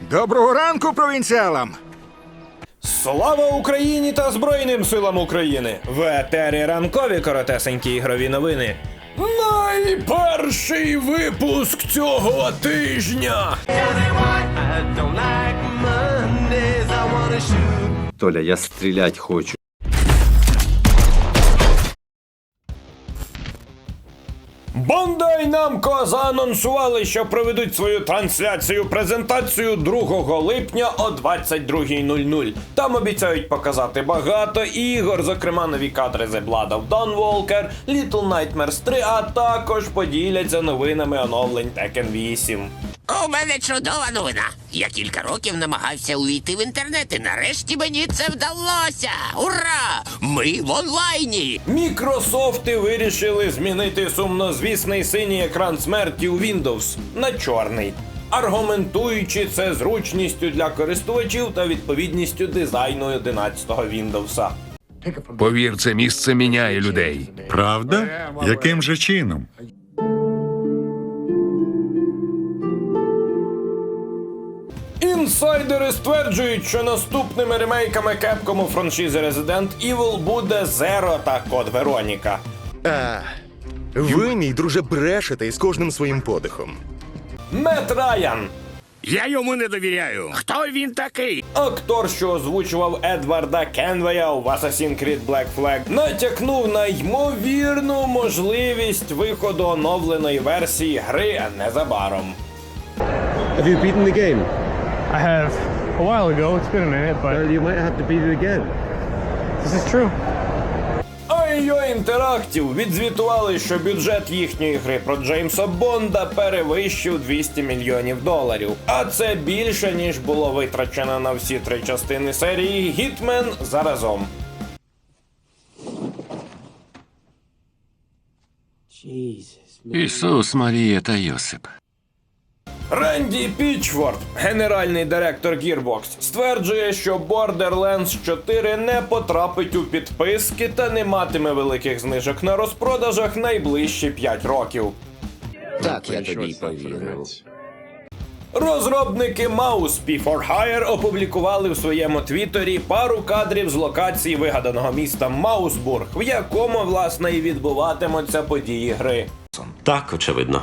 Доброго ранку, провінціалам! Слава Україні та Збройним силам України! В етері ранкові коротесенькі ігрові новини. Найперший випуск цього тижня. Толя, я стрілять хочу. Бандай Намко заанонсували, що проведуть свою трансляцію презентацію 2 липня о 22.00. Там обіцяють показати багато ігор, зокрема нові кадри The Blood of Dawnwalker, Little Nightmares 3, а також поділяться новинами оновлень Tekken 8. У мене чудова новина. Я кілька років намагався увійти в інтернет, і нарешті мені це вдалося. Ура! Ми в онлайні. Мікрософти вирішили змінити сумнозвісний синій екран смерті у Windows на чорний, аргументуючи це зручністю для користувачів та відповідністю дизайну 11-го Windows. Повір, це місце міняє людей. Правда? Яким же чином? Інсайдери стверджують, що наступними ремейками Capcom у франшизи Resident Evil буде Zero та Код Вероніка. А, ви, мій друже, брешете із кожним своїм подихом. Мет Райан, Я йому не довіряю. Хто він такий? актор, що озвучував Едварда Кенвея у Assassin's Creed Black Flag, натякнув на ймовірну можливість виходу оновленої версії гри незабаром. Have you beaten the game? I have a while ago. It's been a minute, but Well, you might have to beat it again. this is true. IO Interactive відзвітували, що бюджет їхньої гри про Джеймса Бонда перевищив 200 мільйонів доларів. А це більше ніж було витрачено на всі три частини серії Гітмен заразом. Ісус, Марія та Йосип. Ренді Пічфорд, генеральний директор Gearbox, стверджує, що Borderlands 4 не потрапить у підписки та не матиме великих знижок на розпродажах найближчі 5 років. Так, я тобі повірив. Розробники Mouse P for Hire опублікували в своєму твіттері пару кадрів з локації вигаданого міста Маусбург, в якому власне і відбуватимуться події гри. Так, очевидно.